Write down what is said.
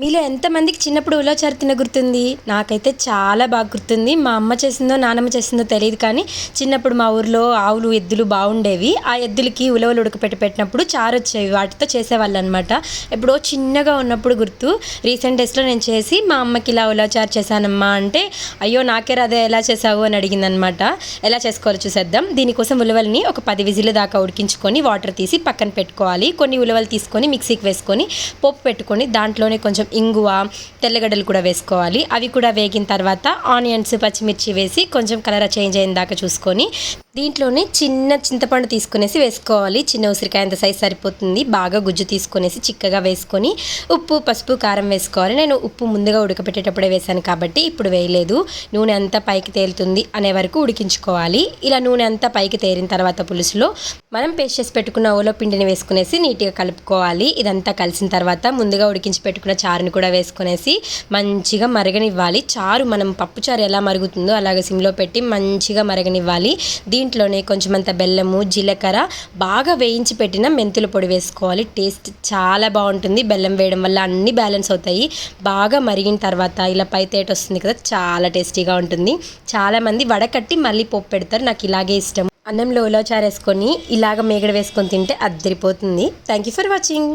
మీలో ఎంతమందికి చిన్నప్పుడు ఉలవచారు తిన గుర్తుంది? నాకైతే చాలా బాగా గుర్తుంది. మా అమ్మ చేసిందో నానమ్మ చేసిందో తెలియదు కానీ చిన్నప్పుడు మా ఊర్లో ఆవులు ఎద్దులు బాగుండేవి. ఆ ఎద్దులకి ఉలవలు ఉడకపెట్టి పెట్టినప్పుడు చారు వచ్చేవి వాటితో చేసేవాళ్ళు అనమాట ఎప్పుడో చిన్నగా ఉన్నప్పుడు గుర్తు. రీసెంట్ డేస్లో నేను చేసి మా అమ్మకి ఇలా ఉలవచారు చేశానమ్మా అంటే అయ్యో నాకే అదే ఎలా చేసావు అని అడిగిందనమాట. ఎలా చేసుకోవాలో చూసేద్దాం. దీనికోసం ఉలవల్ని ఒక పది విజిల్ దాకా ఉడికించుకొని వాటర్ తీసి పక్కన పెట్టుకోవాలి. కొన్ని ఉలవలు తీసుకొని మిక్సీకి వేసుకొని పోపు పెట్టుకొని దాంట్లోనే కొంచెం ఇంగువ తెల్లగడ్డలు కూడా వేసుకోవాలి. అవి కూడా వేగిన తర్వాత ఆనియన్స్ పచ్చిమిర్చి వేసి కొంచెం కలర్ చేంజ్ అయిన దాకా చూసుకొని దీంట్లోనే చిన్న చింతపండు తీసుకునేసి వేసుకోవాలి. చిన్న ఉసిరికాయ అంత సైజ్ సరిపోతుంది. బాగా గుజ్జు తీసుకునేసి చిక్కగా వేసుకొని ఉప్పు పసుపు కారం వేసుకోవాలి. నేను ఉప్పు ముందుగా ఉడకపెట్టేటప్పుడే వేసాను కాబట్టి ఇప్పుడు వేయలేదు. నూనె అంతా పైకి తేలుతుంది అనే వరకు ఉడికించుకోవాలి. ఇలా నూనె అంతా పైకి తేరిన తర్వాత పులుసులో మనం పేస్ట్ చేసి పెట్టుకున్న ఓలో పిండిని వేసుకునేసి నీట్గా కలుపుకోవాలి. ఇదంతా కలిసిన తర్వాత ముందుగా ఉడికించి పెట్టుకున్న చారుని కూడా వేసుకునేసి మంచిగా మరగనివ్వాలి. చారు మనం పప్పు చారు ఎలా మరుగుతుందో అలాగే సిమ్లో పెట్టి మంచిగా మరగనివ్వాలి. దీంట్లోనే కొంచెం అంత బెల్లము జీలకర్ర బాగా వేయించి పెట్టిన మెంతుల పొడి వేసుకోవాలి. టేస్ట్ చాలా బాగుంటుంది. బెల్లం వేయడం వల్ల అన్ని బ్యాలెన్స్ అవుతాయి. బాగా మరిగిన తర్వాత ఇలా పై తేట వస్తుంది కదా చాలా టేస్టీగా ఉంటుంది. చాలామంది వడకట్టి మళ్ళీ పప్పు పెడతారు. నాకు ఇలాగే ఇష్టం. అన్నంలో ఉలవచారు వేసుకొని ఇలాగ మేగడ వేసుకొని తింటే అద్దరిపోతుంది థ్యాంక్ యూ ఫర్ వాచింగ్